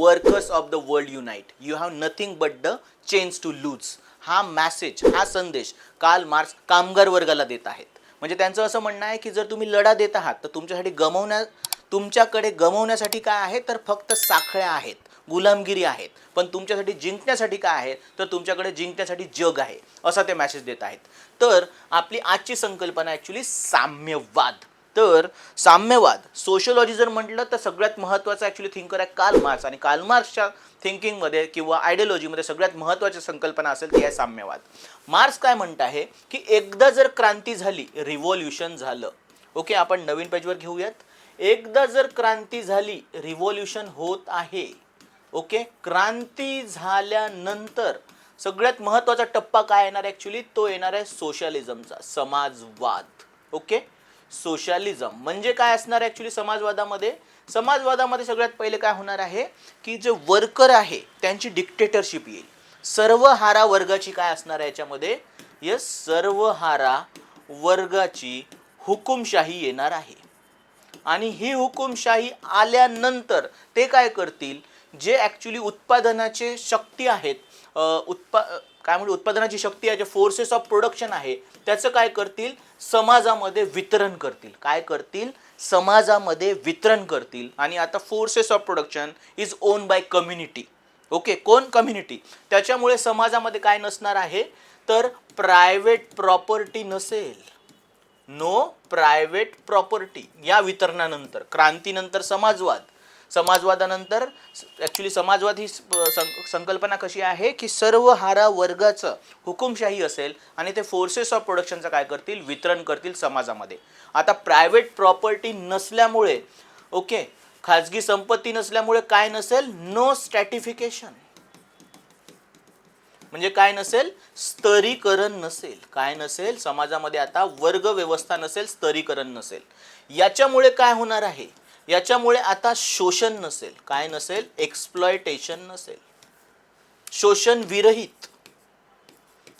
Workers of the world unite you have nothing but the change to lose हा message हा संदेश काल marks कामगार वर्गाला देत आहेत. म्हणजे त्यांचं असं म्हणणं आहे की जर तुम्ही लढा देत आहात तर तुमच्यासाठी गमवण्या तुमच्याकडे गमवण्यासाठी काय आहे? तर फक्त साखळ्या आहेत गुलामगिरी आहेत. पण तुमच्यासाठी जिंकण्यासाठी काय आहे? तर तुमच्याकडे जिंकण्यासाठी जग आहे असा ते मॅसेज देत आहेत. तर आपली आजची संकल्पना ॲक्च्युली साम्यवाद. तर साम्यवाद. सोशोलॉजी जर म्हटलं तर सगळ्यात महत्त्वाचा ॲक्च्युली थिंकर आहे कार्ल मार्क्स आणि कार्ल मार्क्सच्या थिंकिंगमध्ये किंवा आयडिओलॉजीमध्ये सगळ्यात महत्त्वाची संकल्पना असेल ती आहे साम्यवाद. मार्क्स काय म्हणत आहे? की एकदा जर क्रांती झाली रिव्हॉल्युशन झालं. ओके आपण नवीन पेजवर घेऊयात. एकदा जर क्रांती झाली रिव्हॉल्युशन होत आहे. ओके क्रांती झाल्यानंतर सगळ्यात महत्त्वाचा टप्पा काय येणार ॲक्च्युली तो येणार आहे सोशलिझमचा समाजवाद. ओके सोशालिझम म्हणजे काय असणार ॲक्च्युली समाजवादामध्ये? समाजवादामध्ये सगळ्यात पहिले काय होणार आहे? की जे वर्कर आहे त्यांची डिक्टेटरशिप येईल. सर्वहारा वर्गाची काय असणार आहे याच्यामध्ये? यस सर्वहारा वर्गाची हुकुमशाही येणार आहे. आणि ही हुकुमशाही आल्यानंतर ते काय करतील? जे ॲक्च्युली उत्पादनाचे शक्ती आहेत उत्पा काय म्हणजे उत्पादनाची शक्ती आहे जे फोर्सेस ऑफ प्रोडक्शन आहे त्याचं काय करतील? समाजामध्ये वितरण करतील. काय करतील? समाजामध्ये वितरण करतील. आणि आता forces of production is own by community okay कोण? कम्युनिटी त्याच्यामुळे समाजामध्ये काय नसणार आहे? तर प्रायव्हेट प्रॉपर्टी नसेल. नो प्रायव्हेट प्रॉपर्टी या वितरणानंतर क्रांतीनंतर समाजवाद. समाजवादानंतर ॲक्च्युली समाजवाद ही संकल्पना कशी आहे की सर्व हारा वर्गाचं हुकुमशाही असेल आणि ते फोर्सेस ऑफ प्रोडक्शनचं काय करतील? वितरण करतील समाजामध्ये. आता प्रायव्हेट प्रॉपर्टी नसल्यामुळे ओके खाजगी संपत्ती नसल्यामुळे काय नसेल? नो स्टॅटिफिकेशन म्हणजे काय नसेल? स्तरीकरण नसेल. काय नसेल? समाजामध्ये आता वर्ग व्यवस्था नसेल स्तरीकरण नसेल. याच्यामुळे काय होणार आहे? याच्यामुळे आता शोषण नसेल. काय नसेल? एक्सप्लॉयटेशन नसेल. शोषण विरहित.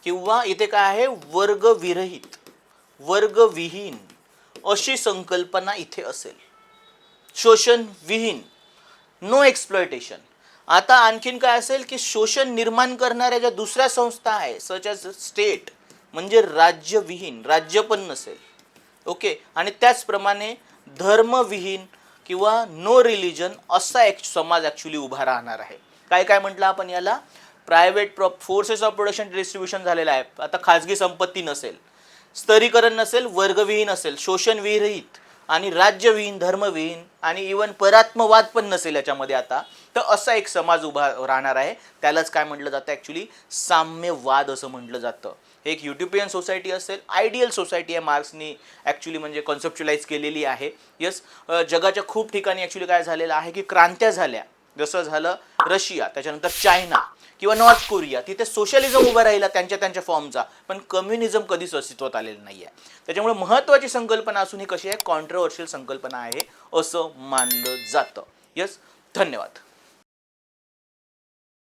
किंवा इथे काय आहे? वर्ग विरहित. वर्गविहीन अशी संकल्पना इथे असेल. शोषण विहीन. नो एक्सप्लॉयटेशन आता आणखीन काय असेल की शोषण निर्माण करणाऱ्या ज्या दुसऱ्या संस्था आहे सच एज स्टेट म्हणजे राज्यविहीन राज्य पण नसेल. ओके आणि त्याचप्रमाणे धर्मविहीन किंवा नो रिलिजन असा एक समाज ॲक्च्युली उभा राहणार आहे. काय काय म्हटलं आपण याला? Private pro forces of production distribution झालेलं आहे. आता खाजगी संपत्ती नसेल स्तरीकरण नसेल वर्गविहीन असेल शोषणविरहित आणि राज्यविहीन धर्मविहीन आणि इवन परात्मवाद पण नसेल याच्यामध्ये आता तर असा एक समाज उभा राहणार आहे. त्यालाच काय म्हटलं जातं ॲक्च्युली साम्यवाद असं म्हटलं जातं. एक युट्युपियन सोसायटी असेल आयडियल सोसायटी आहे मार्क्सनी ॲक्च्युली म्हणजे कॉन्सेप्च्युलाइज केलेली आहे. यस जगाच्या खूप ठिकाणी ॲक्च्युली काय झालेलं आहे की क्रांत्या झाल्या. जसं झालं रशिया त्याच्यानंतर चायना किंवा नॉर्थ कोरिया. तिथे सोशलिझम उभा राहिला त्यांच्या त्यांच्या फॉर्मचा पण कम्युनिझम कधीच अस्तित्वात आलेलं नाही आहे त्याच्यामुळे महत्त्वाची संकल्पना असून ही कशी आहे? कॉन्ट्रोवर्शियल संकल्पना आहे असं मानलं जातं. यस धन्यवाद.